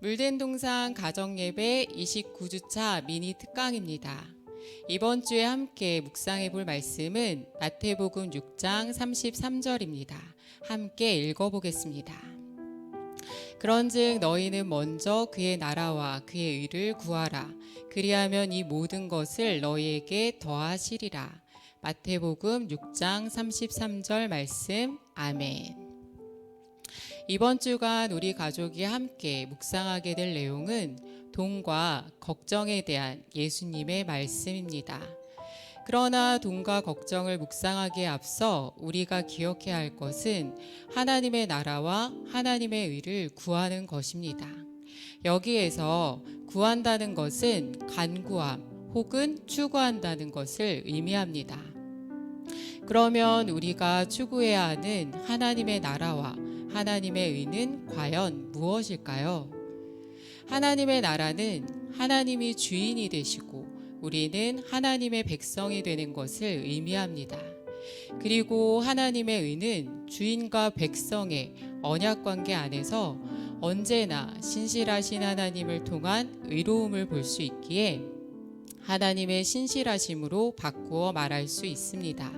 물된 동산 가정예배 29주차 미니 특강입니다. 이번 주에 함께 묵상해 볼 말씀은 마태복음 6장 33절입니다. 함께 읽어 보겠습니다. 그런즉 너희는 먼저 그의 나라와 그의 의를 구하라. 그리하면 이 모든 것을 너희에게 더하시리라. 마태복음 6장 33절 말씀. 아멘. 이번 주간 우리 가족이 함께 묵상하게 될 내용은 돈과 걱정에 대한 예수님의 말씀입니다. 그러나 돈과 걱정을 묵상하기에 앞서 우리가 기억해야 할 것은 하나님의 나라와 하나님의 의를 구하는 것입니다. 여기에서 구한다는 것은 간구함 혹은 추구한다는 것을 의미합니다. 그러면 우리가 추구해야 하는 하나님의 나라와 하나님의 의는 과연 무엇일까요? 하나님의 나라는 하나님이 주인이 되시고 우리는 하나님의 백성이 되는 것을 의미합니다. 그리고 하나님의 의는 주인과 백성의 언약 관계 안에서 언제나 신실하신 하나님을 통한 의로움을 볼 수 있기에 하나님의 신실하심으로 바꾸어 말할 수 있습니다.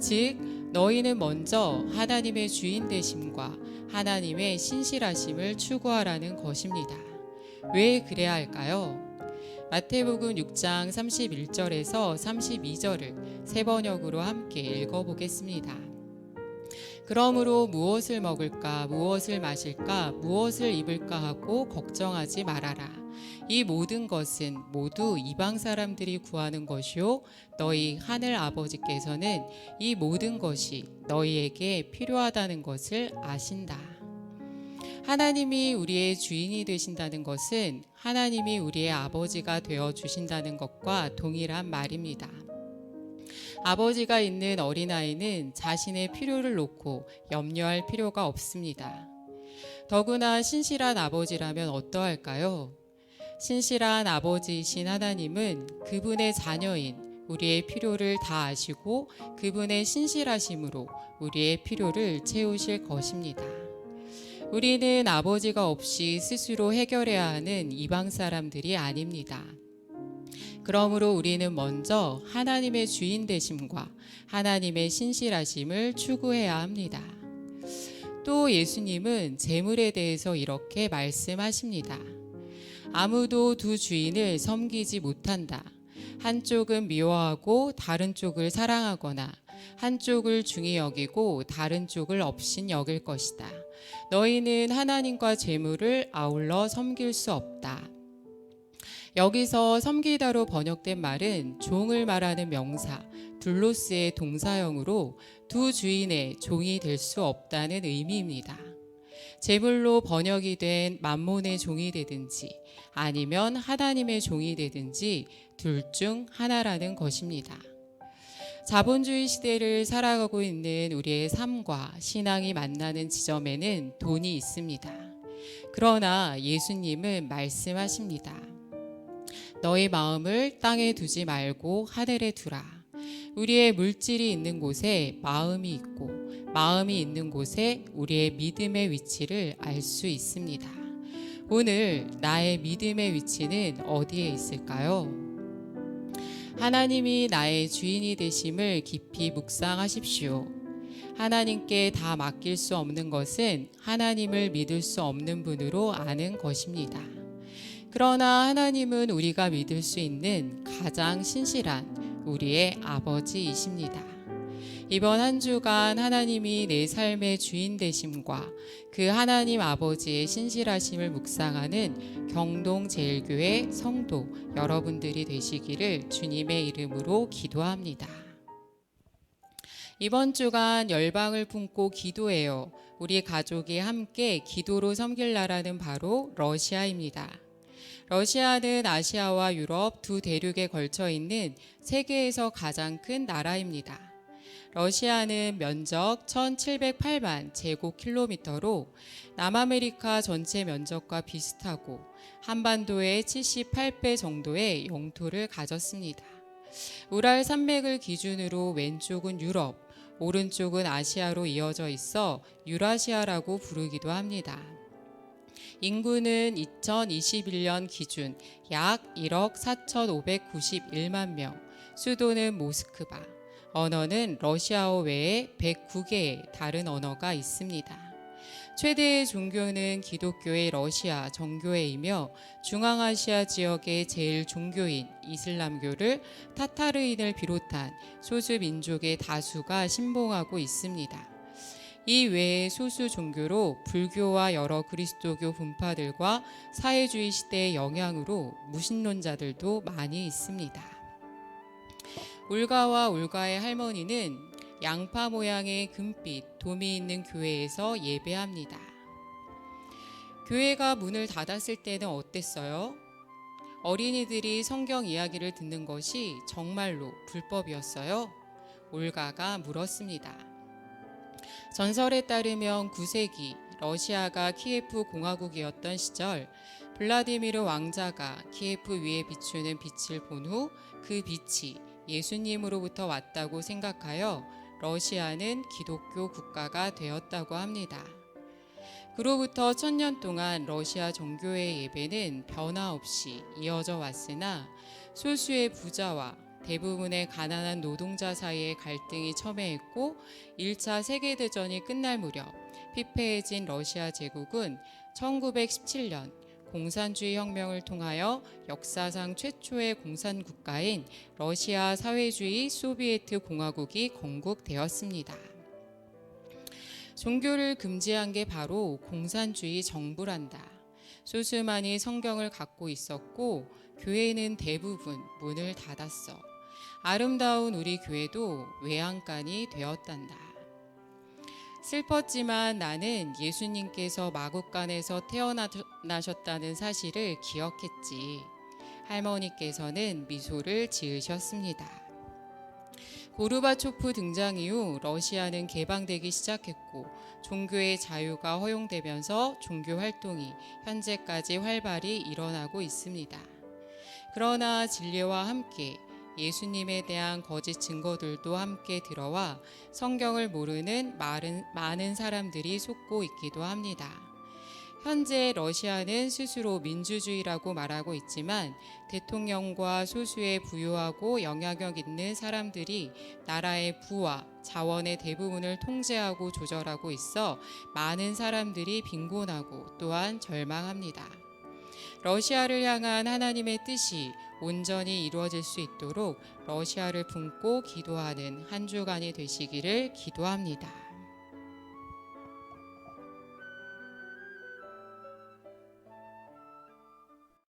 즉, 너희는 먼저 하나님의 주인 되심과 하나님의 신실하심을 추구하라는 것입니다. 왜 그래야 할까요? 마태복음 6장 31절에서 32절을 세 번역으로 함께 읽어보겠습니다. 그러므로 무엇을 먹을까, 무엇을 마실까, 무엇을 입을까 하고 걱정하지 말아라. 이 모든 것은 모두 이방 사람들이 구하는 것이요 너희 하늘 아버지께서는 이 모든 것이 너희에게 필요하다는 것을 아신다. 하나님이 우리의 주인이 되신다는 것은 하나님이 우리의 아버지가 되어 주신다는 것과 동일한 말입니다. 아버지가 있는 어린아이는 자신의 필요를 놓고 염려할 필요가 없습니다. 더구나 신실한 아버지라면 어떠할까요? 신실한 아버지이신 하나님은 그분의 자녀인 우리의 필요를 다 아시고 그분의 신실하심으로 우리의 필요를 채우실 것입니다. 우리는 아버지가 없이 스스로 해결해야 하는 이방 사람들이 아닙니다. 그러므로 우리는 먼저 하나님의 주인 되심과 하나님의 신실하심을 추구해야 합니다. 또 예수님은 재물에 대해서 이렇게 말씀하십니다. 아무도 두 주인을 섬기지 못한다. 한쪽은 미워하고 다른 쪽을 사랑하거나 한쪽을 중히 여기고 다른 쪽을 업신 여길 것이다. 너희는 하나님과 재물을 아울러 섬길 수 없다. 여기서 섬기다로 번역된 말은 종을 말하는 명사 둘로스의 동사형으로 두 주인의 종이 될 수 없다는 의미입니다. 제물로 번역이 된 만몬의 종이 되든지 아니면 하나님의 종이 되든지 둘 중 하나라는 것입니다. 자본주의 시대를 살아가고 있는 우리의 삶과 신앙이 만나는 지점에는 돈이 있습니다. 그러나 예수님은 말씀하십니다. 너희 마음을 땅에 두지 말고 하늘에 두라. 우리의 물질이 있는 곳에 마음이 있고 마음이 있는 곳에 우리의 믿음의 위치를 알 수 있습니다. 오늘 나의 믿음의 위치는 어디에 있을까요? 하나님이 나의 주인이 되심을 깊이 묵상하십시오. 하나님께 다 맡길 수 없는 것은 하나님을 믿을 수 없는 분으로 아는 것입니다. 그러나 하나님은 우리가 믿을 수 있는 가장 신실한 우리의 아버지이십니다. 이번 한 주간 하나님이 내 삶의 주인 되심과 그 하나님 아버지의 신실하심을 묵상하는 경동 제일교회 성도 여러분들이 되시기를 주님의 이름으로 기도합니다. 이번 주간 열방을 품고 기도해요. 우리 가족이 함께 기도로 섬길 나라는 바로 러시아입니다. 러시아는 아시아와 유럽 두 대륙에 걸쳐 있는 세계에서 가장 큰 나라입니다. 러시아는 면적 1708만 제곱킬로미터로 남아메리카 전체 면적과 비슷하고 한반도의 78배 정도의 영토를 가졌습니다. 우랄 산맥을 기준으로 왼쪽은 유럽, 오른쪽은 아시아로 이어져 있어 유라시아라고 부르기도 합니다. 인구는 2021년 기준 약 1억 4,591만 명, 수도는 모스크바, 언어는 러시아어 외에 109개의 다른 언어가 있습니다. 최대의 종교는 기독교의 러시아 정교회이며 중앙아시아 지역의 제일 종교인 이슬람교를 타타르인을 비롯한 소수 민족의 다수가 신봉하고 있습니다. 이 외에 소수 종교로 불교와 여러 그리스도교 분파들과 사회주의 시대의 영향으로 무신론자들도 많이 있습니다. 울가와 울가의 할머니는 양파 모양의 금빛 돔이 있는 교회에서 예배합니다. 교회가 문을 닫았을 때는 어땠어요? 어린이들이 성경 이야기를 듣는 것이 정말로 불법이었어요? 올가가 물었습니다. 전설에 따르면 9세기 러시아가 키예프 공화국이었던 시절 블라디미르 왕자가 키예프 위에 비추는 빛을 본 후 그 빛이 예수님으로부터 왔다고 생각하여 러시아는 기독교 국가가 되었다고 합니다. 그로부터 천년 동안 러시아 정교회 예배는 변화 없이 이어져 왔으나 소수의 부자와 대부분의 가난한 노동자 사이의 갈등이 첨예했고 1차 세계대전이 끝날 무렵 피폐해진 러시아 제국은 1917년 공산주의 혁명을 통하여 역사상 최초의 공산 국가인 러시아 사회주의 소비에트 공화국이 건국되었습니다. 종교를 금지한 게 바로 공산주의 정부란다. 소수만이 성경을 갖고 있었고 교회는 대부분 문을 닫았어. 아름다운 우리 교회도 외양간이 되었단다. 슬펐지만 나는 예수님께서 마국간에서 태어나셨다는 사실을 기억했지. 할머니께서는 미소를 지으셨습니다. 고르바초프 등장 이후 러시아는 개방되기 시작했고 종교의 자유가 허용되면서 종교 활동이 현재까지 활발히 일어나고 있습니다. 그러나 진리와 함께 예수님에 대한 거짓 증거들도 함께 들어와 성경을 모르는 많은, 사람들이 속고 있기도 합니다. 현재 러시아는 스스로 민주주의라고 말하고 있지만 대통령과 소수의 부유하고 영향력 있는 사람들이 나라의 부와 자원의 대부분을 통제하고 조절하고 있어 많은 사람들이 빈곤하고 또한 절망합니다. 러시아를 향한 하나님의 뜻이 온전히 이루어질 수 있도록 러시아를 품고 기도하는 한 주간이 되시기를 기도합니다.